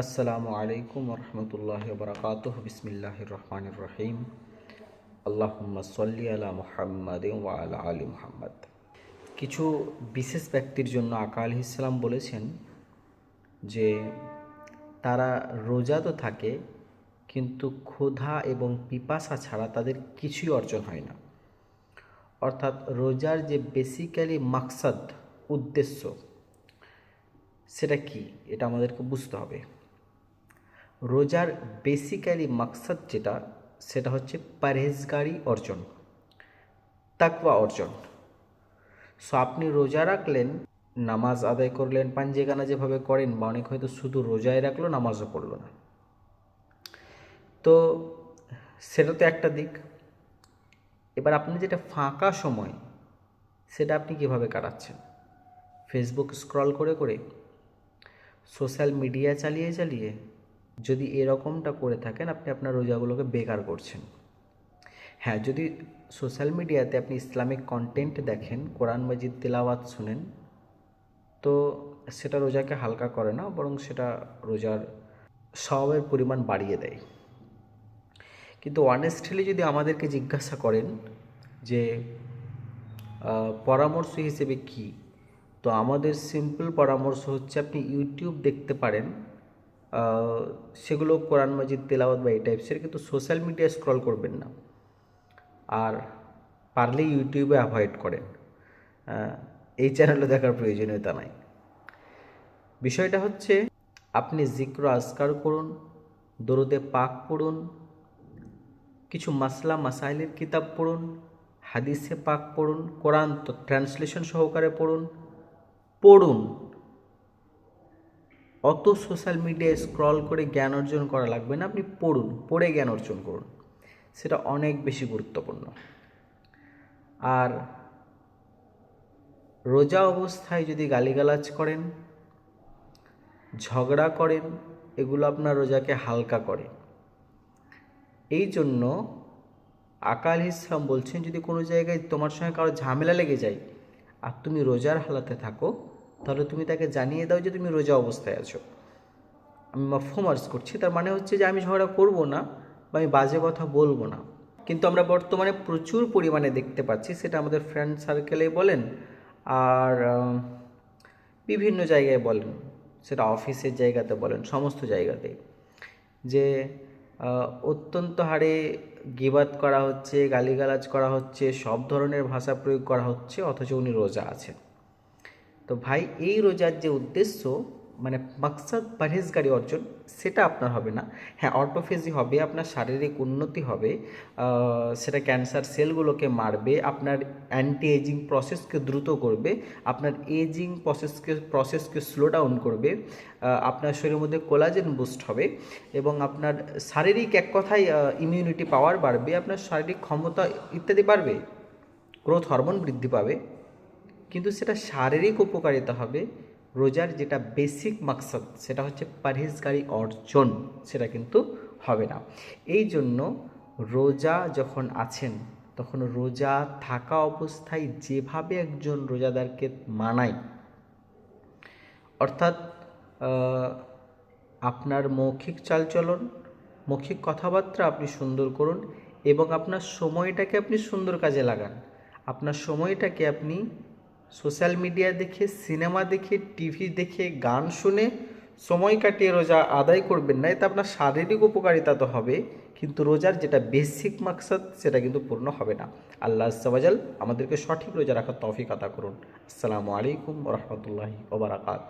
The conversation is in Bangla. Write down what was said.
আসসালামু আলাইকুম রহমতুল্লাহ বরকাত বিসমিল্লাহ রহমান রহিম। আল্লাহুম্মা সাল্লি আলা মুহাম্মাদ ওয়া আলা আলি মুহাম্মদ। কিছু বিশেষ ব্যক্তির জন্য আকা আলি ইসলাম বলেছেন যে, তারা রোজা তো থাকে, কিন্তু ক্ষুধা এবং পিপাসা ছাড়া তাদের কিছুই অর্জন হয় না। অর্থাৎ রোজার যে বেসিক্যালি মাকসাদ, উদ্দেশ্য, সেটা কি? এটা আমাদেরকে বুঝতে হবে। রোজার বেসিক্যালি মাকসাদ যেটা, সেটা হচ্ছে পারহেজগারি অর্জন, তাকওয়া অর্জন। সো আপনি রোজা রাখলেন, নামাজ আদায় করলেন, পাঞ্জেগানা যেভাবে করেন, বা অনেক হয়তো শুধু রোজায় রাখল, নামাজও পড়ল না। তো, সেটা তো একটা দিক। এবার আপনি যেটা ফাঁকা সময়, সেটা আপনি কীভাবে কাটাচ্ছেন? ফেসবুক স্ক্রল করে করে সোশ্যাল মিডিয়া চালিয়ে চালিয়ে যদি এরকমটা করে থাকেন, আপনি আপনার রোজাগুলোকে বেকার করছেন। হ্যাঁ যদি সোশ্যাল মিডিয়াতে আপনি ইসলামিক কন্টেন্ট দেখেন, কোরআন মাজিদ তেলাওয়াত শুনেন, তো সেটা রোজাকে হালকা করে না, বরং সেটা রোজার স্বভাবের পরিমাণ বাড়িয়ে দেয়। কিন্তু অনেস্টলি যদি আমাদেরকে জিজ্ঞাসা করেন যে পরামর্শ হিসেবে কি? তো আমাদের সিম্পল পরামর্শ হচ্ছে, আপনি ইউটিউব দেখতে পারেন সেগুলো কোরআন মাজিদ, তেলাওয়াত বা এই টাইপসের কিন্তু সোশ্যাল মিডিয়া স্ক্রল করবেন না। আর পারলে ইউটিউবে অ্যাভয়েড করেন। এই চ্যানেলে দেখার প্রয়োজনীয়তা নাই। বিষয়টা হচ্ছে, আপনি জিক্র আজকার করুন, দরুদে পাক পড়ুন, কিছু মাসলা, মাসাইলের কিতাব পড়ুন, হাদিসে পাক পড়ুন, কোরআন তো ট্রান্সলেশন সহকারে পড়ুন পড়ুন। অত সোশ্যাল মিডিয়ায় স্ক্রল করে জ্ঞান অর্জন করা লাগবে না, আপনি পড়ুন, পড়ে জ্ঞান অর্জন করুন। সেটা অনেক বেশি গুরুত্বপূর্ণ। আর রোজা অবস্থায় যদি গালিগালাজ করেন, ঝগড়া করেন, এগুলো আপনার রোজাকে হালকা করে। এই জন্য আকাল ইসলাম বলছেন, যদি কোনো জায়গায় তোমার সঙ্গে কারও ঝামেলা লেগে যায়, আর তুমি রোজার হালাতে থাকো তাহলে তুমি তাকে জানিয়ে দাও যে তুমি রোজা অবস্থায় আছো। আমি মাফোমার্স করছি, তার মানে হচ্ছে যে আমি ঝগড়া করব না বা আমি বাজে কথা বলব না। কিন্তু আমরা বর্তমানে প্রচুর পরিমাণে দেখতে পাচ্ছি, সেটা আমাদের ফ্রেন্ড সার্কেলে বলেন আর বিভিন্ন জায়গায় বলেন, সেটা অফিসের জায়গাতে বলেন, সমস্ত জায়গাতে যে অত্যন্ত হারে গিবাদ করা হচ্ছে, গালিগালাজ করা হচ্ছে, সব ধরনের ভাষা প্রয়োগ করা হচ্ছে, অথচ উনি রোজা আছেন। তো ভাই, এই রোজার যে উদ্দেশ্য মানে মাকসাদ পারহেজগারি অর্জন, সেটা আপনার হবে না। হ্যাঁ অটোফেজি হবে, আপনার শারীরিক উন্নতি হবে সেটা ক্যান্সার সেলগুলোকে মারবে, আপনার অ্যান্টি এজিং প্রসেসকে দ্রুত করবে, আপনার এজিং প্রসেসকে প্রসেসকে স্লো ডাউন করবে আপনার শরীরের মধ্যে কোলাজেন বুস্ট হবে এবং আপনার শারীরিক এক কথায় ইমিউনিটি পাওয়ার বাড়বে, আপনার শারীরিক ক্ষমতা ইত্যাদি বাড়বে গ্রোথ হরমোন বৃদ্ধি পাবে। কিন্তু সেটা শারীরিক উপকারিতা হবে। রোজার যেটা বেসিক মাকসাদ, সেটা হচ্ছে পারহেজগারি অর্জন, সেটা কিন্তু হবে না। এই জন্য রোজা যখন আছেন, তখন রোজা থাকা অবস্থায় যেভাবে একজন রোজাদারকে মানায়, অর্থাৎ আপনার মৌখিক চালচলন, মৌখিক কথাবার্তা আপনি সুন্দর করুন এবং আপনার সময়টাকে আপনি সুন্দর কাজে লাগান। আপনার সময়টাকে আপনি সোশ্যাল মিডিয়া দেখে, সিনেমা দেখে, টিভি দেখে, গান শুনে সময় কাটিয়ে রোজা আদায় করবেন না এতে আপনার শারীরিক উপকারিতা তো হবে, কিন্তু রোজার যেটা বেসিক মাকসাদ, সেটা কিন্তু পূর্ণ হবে না। আল্লাহ সবাজাল আমাদেরকে সঠিক রোজা রাখার তফিকতা আদা করুন। আসসালামু আলাইকুম রহমতুল্লাহি ওবরাকাত